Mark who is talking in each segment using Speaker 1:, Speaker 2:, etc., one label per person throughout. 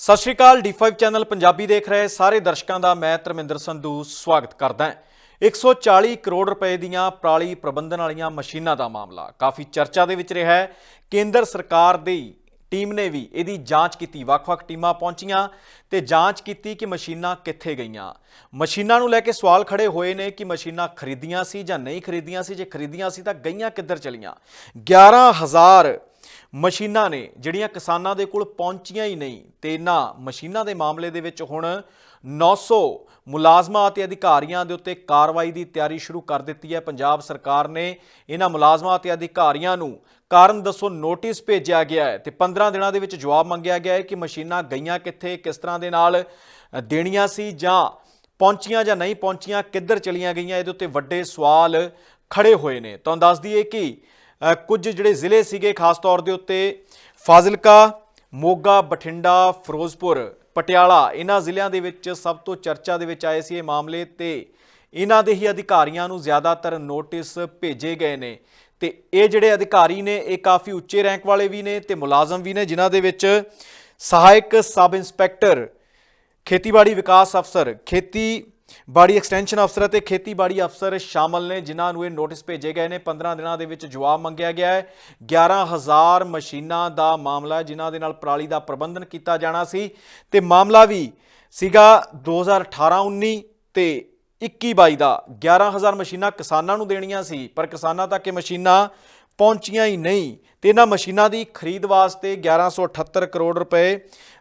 Speaker 1: ਸਤਿ ਸ਼੍ਰੀ ਅਕਾਲ D5 channel Punjabi ਦੇਖ ਰਹੇ ਸਾਰੇ ਦਰਸ਼ਕਾਂ ਦਾ ਮੈਂ ਧਰਮਿੰਦਰ ਸੰਧੂ ਸਵਾਗਤ ਕਰਦਾ ਹਾਂ। 140 ਕਰੋੜ ਰੁਪਏ ਦੀਆਂ ਪਰਾਲੀ ਪ੍ਰਬੰਧਨ ਵਾਲੀਆਂ ਮਸ਼ੀਨਾਂ ਦਾ ਮਾਮਲਾ ਕਾਫੀ ਚਰਚਾ ਦੇ ਵਿੱਚ ਰਿਹਾ ਹੈ। ਕੇਂਦਰ ਸਰਕਾਰ ਦੀ ਟੀਮ ਨੇ ਵੀ ਇਹਦੀ ਜਾਂਚ ਕੀਤੀ, ਵੱਖ-ਵੱਖ ਟੀਮਾਂ ਪਹੁੰਚੀਆਂ ਤੇ ਜਾਂਚ ਕੀਤੀ ਕਿ ਮਸ਼ੀਨਾਂ ਕਿੱਥੇ ਗਈਆਂ। ਮਸ਼ੀਨਾਂ ਨੂੰ ਲੈ ਕੇ ਸਵਾਲ ਖੜੇ ਹੋਏ ਨੇ ਕਿ ਮਸ਼ੀਨਾਂ ਖਰੀਦੀਆਂ ਸੀ ਜਾਂ ਨਹੀਂ ਖਰੀਦੀਆਂ ਸੀ, ਜੇ ਖਰੀਦੀਆਂ ਸੀ ਤਾਂ ਗਈਆਂ ਕਿੱਧਰ ਚਲੀਆਂ? 11000 ਮਸ਼ੀਨਾਂ ਨੇ, ਜਿਹੜੀਆਂ ਕਿਸਾਨਾਂ ਦੇ ਕੋਲ ਪਹੁੰਚੀਆਂ ਹੀ ਨਹੀਂ, ਤੇ ਇਹਨਾਂ ਮਸ਼ੀਨਾਂ ਦੇ ਮਾਮਲੇ ਦੇ ਵਿੱਚ ਹੁਣ 900 ਮੁਲਾਜ਼ਮਾਂ ਅਤੇ ਅਧਿਕਾਰੀਆਂ ਦੇ ਉੱਤੇ ਕਾਰਵਾਈ ਦੀ ਤਿਆਰੀ ਸ਼ੁਰੂ ਕਰ ਦਿੱਤੀ ਹੈ। ਪੰਜਾਬ ਸਰਕਾਰ ਨੇ ਇਹਨਾਂ ਮੁਲਾਜ਼ਮਾਂ ਅਤੇ ਅਧਿਕਾਰੀਆਂ ਨੂੰ ਕਾਰਨ ਦੱਸੋ ਨੋਟਿਸ ਭੇਜਿਆ ਗਿਆ ਹੈ ਤੇ 15 ਦਿਨਾਂ ਦੇ ਵਿੱਚ ਜਵਾਬ ਮੰਗਿਆ ਗਿਆ ਹੈ ਕਿ ਮਸ਼ੀਨਾਂ ਗਈਆਂ ਕਿੱਥੇ, ਕਿਸ ਤਰ੍ਹਾਂ ਦੇ ਨਾਲ ਦੇਣੀਆਂ ਸੀ ਜਾਂ ਪਹੁੰਚੀਆਂ ਜਾਂ ਨਹੀਂ ਪਹੁੰਚੀਆਂ, ਕਿੱਧਰ ਚਲੀਆਂ ਗਈਆਂ, ਇਹਦੇ ਉੱਤੇ ਵੱਡੇ ਸਵਾਲ ਖੜੇ ਹੋਏ ਨੇ। ਤੁਹਾਨੂੰ ਦੱਸ ਦਈਏ ਕਿ ਕੁਝ ਜਿਹੜੇ ਜ਼ਿਲ੍ਹੇ ਸੀਗੇ, ਖਾਸ ਤੌਰ ਦੇ ਉੱਤੇ ਫਾਜ਼ਿਲਕਾ, ਮੋਗਾ, ਬਠਿੰਡਾ, ਫਿਰੋਜ਼ਪੁਰ, ਪਟਿਆਲਾ, ਇਹਨਾਂ ਜ਼ਿਲ੍ਹਿਆਂ ਦੇ ਵਿੱਚ ਸਭ ਤੋਂ ਚਰਚਾ ਦੇ ਵਿੱਚ ਆਏ ਸੀ ਇਹ ਮਾਮਲੇ ਤੇ ਇਹਨਾਂ ਦੇ ਹੀ ਅਧਿਕਾਰੀਆਂ ਨੂੰ ਜ਼ਿਆਦਾਤਰ ਨੋਟਿਸ ਭੇਜੇ ਗਏ ਨੇ। ਤੇ ਇਹ ਜਿਹੜੇ ਅਧਿਕਾਰੀ ਨੇ, ਇਹ ਕਾਫੀ ਉੱਚੇ ਰੈਂਕ ਵਾਲੇ ਵੀ ਨੇ ਤੇ ਮੁਲਾਜ਼ਮ ਵੀ ਨੇ, ਜਿਨ੍ਹਾਂ ਦੇ ਵਿੱਚ ਸਹਾਇਕ ਸਬ ਇੰਸਪੈਕਟਰ ਖੇਤੀਬਾੜੀ ਵਿਕਾਸ ਅਫਸਰ, ਖੇਤੀ ਬਾੜੀ ਐਕਸਟੈਂਸ਼ਨ ਅਫਸਰ ਅਤੇ ਖੇਤੀਬਾੜੀ ਅਫਸਰ ਸ਼ਾਮਲ ਨੇ, ਜਿਨ੍ਹਾਂ ਨੂੰ ਇਹ ਨੋਟਿਸ ਭੇਜੇ ਗਏ ਨੇ। 15 ਦਿਨਾਂ ਦੇ ਵਿੱਚ ਜਵਾਬ ਮੰਗਿਆ ਗਿਆ ਹੈ। 11000 ਮਸ਼ੀਨਾਂ ਦਾ ਮਾਮਲਾ, ਜਿਨ੍ਹਾਂ ਦੇ ਨਾਲ ਪਰਾਲੀ ਦਾ ਪ੍ਰਬੰਧਨ ਕੀਤਾ ਜਾਣਾ ਸੀ। ਤੇ ਮਾਮਲਾ ਵੀ ਸੀਗਾ 2018-19 ਤੇ 21-22 ਦਾ। 11000 ਮਸ਼ੀਨਾਂ ਕਿਸਾਨਾਂ ਨੂੰ ਦੇਣੀਆਂ ਸੀ, ਪਰ ਕਿਸਾਨਾਂ ਤੱਕ ਇਹ ਮਸ਼ੀਨਾਂ ਪਹੁੰਚੀਆਂ ਹੀ ਨਹੀਂ। ਤੇ ਇਹਨਾਂ ਮਸ਼ੀਨਾਂ ਦੀ ਖਰੀਦ ਵਾਸਤੇ 1178 ਕਰੋੜ ਰੁਪਏ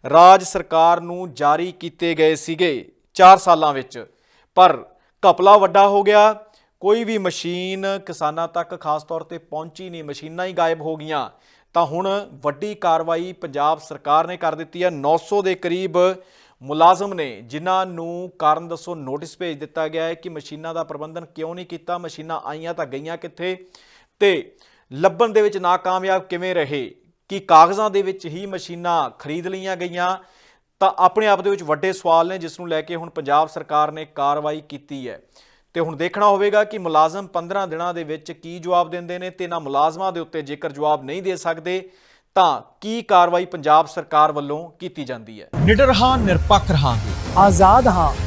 Speaker 1: ਰਾਜ ਸਰਕਾਰ ਨੂੰ ਜਾਰੀ ਕੀਤੇ ਗਏ ਸੀਗੇ 4 ਸਾਲਾਂ ਵਿੱਚ। ਪਰ ਘਪਲਾ ਵੱਡਾ ਹੋ ਗਿਆ। ਕੋਈ ਵੀ ਮਸ਼ੀਨ ਕਿਸਾਨਾਂ ਤੱਕ ਖਾਸ ਤੌਰ ਤੇ ਪਹੁੰਚੀ ਨਹੀਂ, ਮਸ਼ੀਨਾਂ ਹੀ ਗਾਇਬ ਹੋ ਗਈਆਂ। ਤਾਂ ਹੁਣ ਵੱਡੀ ਕਾਰਵਾਈ ਪੰਜਾਬ ਸਰਕਾਰ ਨੇ ਕਰ ਦਿੱਤੀ ਹੈ। 900 ਦੇ ਕਰੀਬ ਮੁਲਾਜ਼ਮ ਨੇ, ਜਿਨ੍ਹਾਂ ਨੂੰ ਕਾਰਨ ਦੱਸੋ ਨੋਟਿਸ ਭੇਜ ਦਿੱਤਾ ਗਿਆ ਹੈ ਕਿ ਮਸ਼ੀਨਾਂ ਦਾ ਪ੍ਰਬੰਧਨ ਕਿਉਂ ਨਹੀਂ ਕੀਤਾ, ਮਸ਼ੀਨਾਂ ਆਈਆਂ ਤਾਂ ਗਈਆਂ ਕਿੱਥੇ? ਤੇ ਲੱਭਣ ਦੇ ਵਿੱਚ ਨਾਕਾਮਯਾਬ ਕਿਵੇਂ ਰਹੇ? ਕਿ ਕਾਗਜ਼ਾਂ ਦੇ ਵਿੱਚ ਹੀ ਮਸ਼ੀਨਾਂ ਖਰੀਦ ਲਈਆਂ ਗਈਆਂ? ਤਾਂ ਆਪਣੇ ਆਪ ਦੇ ਵਿੱਚ ਵੱਡੇ ਸਵਾਲ ਨੇ ਜਿਸ ਨੂੰ ਲੈ ਕੇ ਹੁਣ ਪੰਜਾਬ ਸਰਕਾਰ ਨੇ ਕਾਰਵਾਈ ਕੀਤੀ ਹੈ। ਤੇ ਹੁਣ ਦੇਖਣਾ ਹੋਵੇਗਾ ਕਿ ਮੁਲਾਜ਼ਮ 15 ਦਿਨਾਂ ਦੇ ਵਿੱਚ ਕੀ ਜਵਾਬ ਦਿੰਦੇ ਨੇ ਤੇ ਇਹਨਾਂ ਮੁਲਾਜ਼ਮਾਂ ਦੇ ਉੱਤੇ ਜੇਕਰ ਜਵਾਬ ਨਹੀਂ ਦੇ ਸਕਦੇ ਤਾਂ ਕੀ ਕਾਰਵਾਈ ਪੰਜਾਬ ਸਰਕਾਰ ਵੱਲੋਂ ਕੀਤੀ ਜਾਂਦੀ ਹੈ।
Speaker 2: ਨਿਡਰ ਹਾਂ ਨਿਰਪੱਖ ਰਹਾਂਗੇ।
Speaker 3: ਆਜ਼ਾਦ ਹਾਂ।